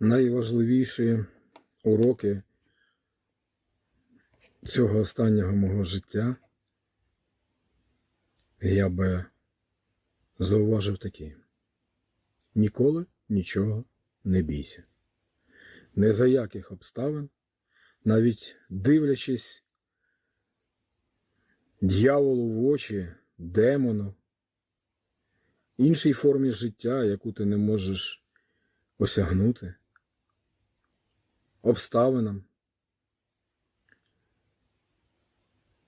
найважливіші уроки цього останнього мого життя я би зауважив такі. Ніколи нічого не бійся. Не за яких обставин, навіть дивлячись дьяволу в очі, демону, іншій формі життя, яку ти не можеш осягнути, обставинам,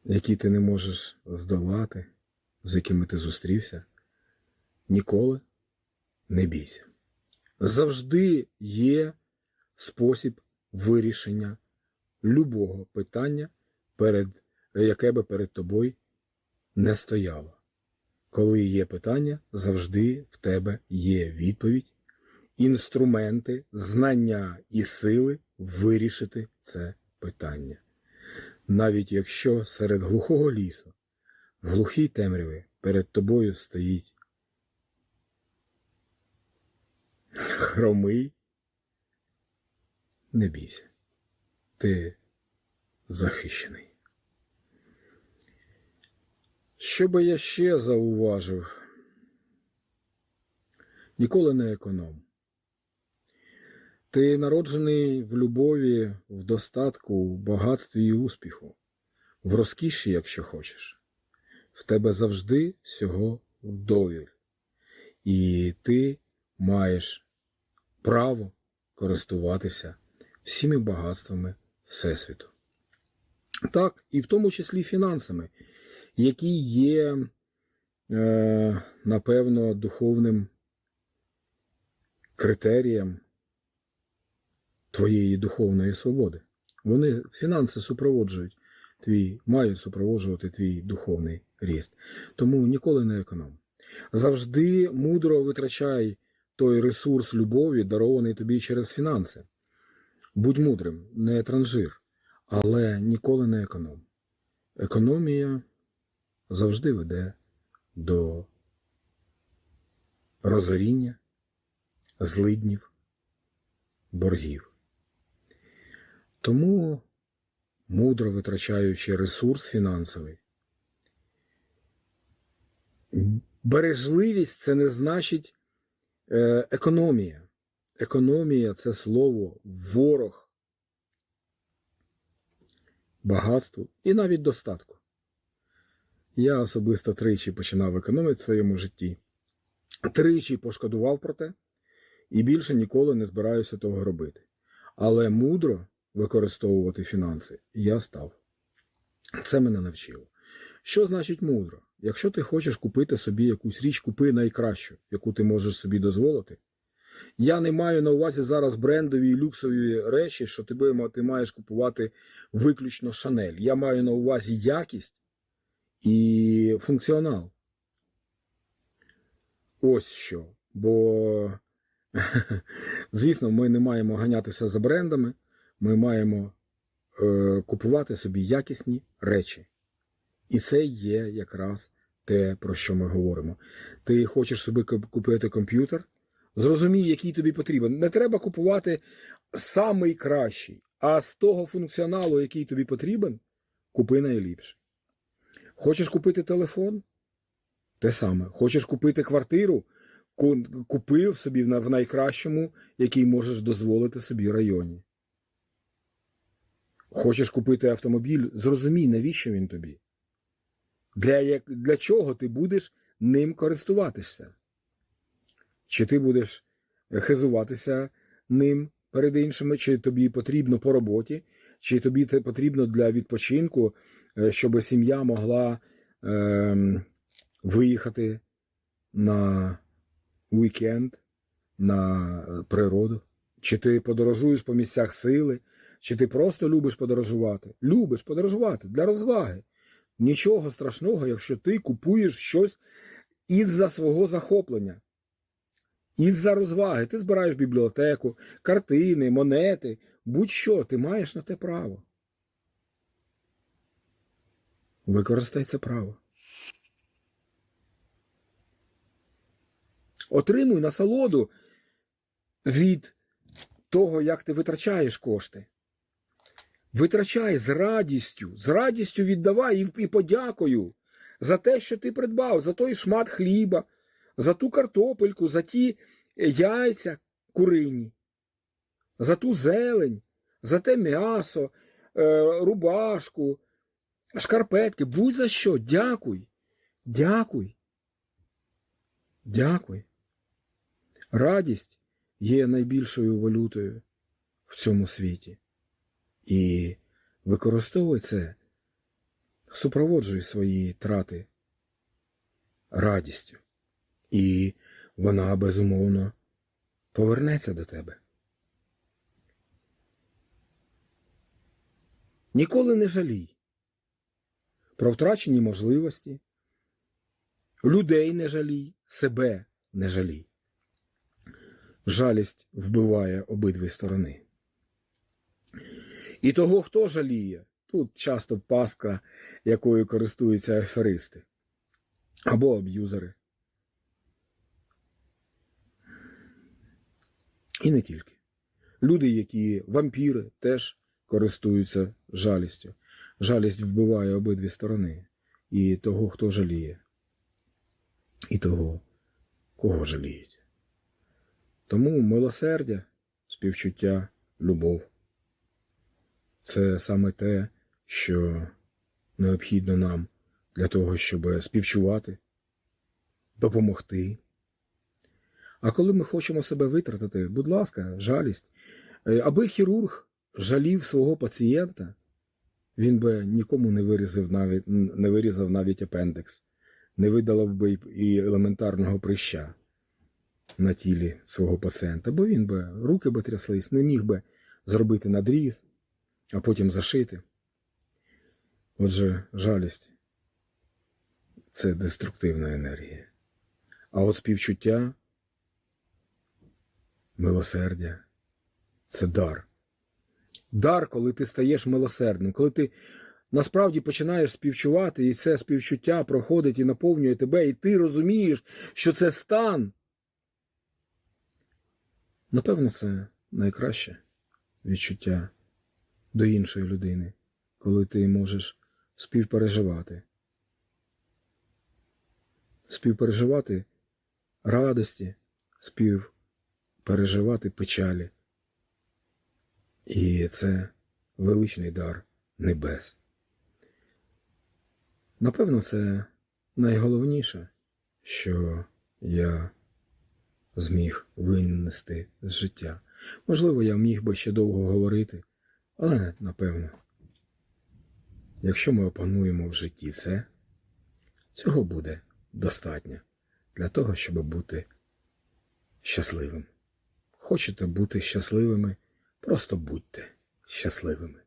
які ти не можеш здолати, з якими ти зустрівся, ніколи не бійся. Завжди є спосіб вирішення любого питання, перед, яке би перед тобою не стояло. Коли є питання, завжди в тебе є відповідь, інструменти, знання і сили вирішити це питання. Навіть якщо серед глухого лісу, в глухій темряві перед тобою стоїть хромий, не бійся, ти захищений. Що би я ще зауважив? Ніколи не економ. Ти народжений в любові, в достатку, в багатстві і успіху, в розкіші, якщо хочеш. В тебе завжди всього вдовіль. І ти маєш право користуватися всіми багатствами Всесвіту. Так, і в тому числі фінансами, які є, е, напевно, духовним критерієм твоєї духовної свободи. Вони фінанси супроводжують твій, мають супроводжувати твій духовний ріст. Тому ніколи не економ. Завжди мудро витрачай той ресурс любові, дарований тобі через фінанси. Будь мудрим, не транжир, але ніколи не економ. Економія завжди веде до розоріння, злиднів, боргів. Тому, мудро витрачаючи ресурс фінансовий, бережливість це не значить е, економія. Економія це слово ворог багатству і навіть достатку. Я особисто тричі починав економити в своєму житті, тричі пошкодував про те і більше ніколи не збираюся того робити. Але мудро використовувати фінанси я став. Це мене навчило. Що значить мудро? Якщо ти хочеш купити собі якусь річ, купи найкращу, яку ти можеш собі дозволити. Я не маю на увазі зараз брендові і люксові речі, що тебе ти маєш купувати виключно шанель. Я маю на увазі якість і функціонал. Ось що. Бо, звісно, ми не маємо ганятися за брендами, ми маємо е, купувати собі якісні речі. І це є якраз те, про що ми говоримо. Ти хочеш собі купити комп'ютер, зрозумій, який тобі потрібен. Не треба купувати самий кращий, а з того функціоналу, який тобі потрібен, купи найліпше. Хочеш купити телефон? Те саме. Хочеш купити квартиру? Купив собі в найкращому, який можеш дозволити собі районі. Хочеш купити автомобіль, зрозумій, навіщо він тобі? Для, як, Для чого ти будеш ним користуватися? Чи ти будеш хизуватися ним перед іншими, чи тобі потрібно по роботі, чи тобі потрібно для відпочинку, щоб сім'я могла е, виїхати на уікенд, на природу? Чи ти подорожуєш по місцях сили, чи ти просто любиш подорожувати? Любиш подорожувати для розваги. Нічого страшного, якщо ти купуєш щось із-за свого захоплення. Із-за розваги. Ти збираєш бібліотеку, картини, монети, будь-що, ти маєш на те право. Використай це право. Отримуй насолоду від того, як ти витрачаєш кошти. Витрачай з радістю, з радістю віддавай і, подякою за те, що ти придбав, за той шмат хліба, за ту картопельку, за ті яйця курині, за ту зелень, за те м'ясо, е, рубашку, шкарпетки. Будь за що, дякуй, дякуй. Дякуй. Радість є найбільшою валютою в цьому світі. І використовуй це, супроводжуй свої трати радістю. І вона безумовно повернеться до тебе. Ніколи не жалій про втрачені можливості, людей не жалій, себе не жалій. Жалість вбиває обидві сторони. І того, хто жаліє, тут часто пастка, якою користуються аферисти або аб'юзери. І не тільки. Люди, які вампіри, теж користуються жалістю. Жалість вбиває обидві сторони. І того, хто жаліє, і того, кого жаліють. Тому милосердя, співчуття, любов це саме те, що необхідно нам для того, щоб співчувати, допомогти. А коли ми хочемо себе витратити, будь ласка, жалість, Е, аби хірург жалів свого пацієнта, він би нікому не вирізав навіть, не вирізав навіть апендекс, не видалив би і елементарного прища на тілі свого пацієнта, бо він би руки би тряслись, не міг би зробити надріз, а потім зашити. Отже, жалість це деструктивна енергія. А от співчуття, милосердя це дар. Дар, коли ти стаєш милосердним, коли ти насправді починаєш співчувати, і це співчуття проходить і наповнює тебе, і ти розумієш, що це стан. Напевно, це найкраще відчуття до іншої людини, коли ти можеш співпереживати. Співпереживати радості, співпереживати печалі. І це величний дар небес. Напевно, це найголовніше, що я зміг винести з життя. Можливо, я міг би ще довго говорити, але напевно, якщо ми опануємо в житті це, цього буде достатньо для того, щоб бути щасливим. Хочете бути щасливими? Просто будьте щасливими.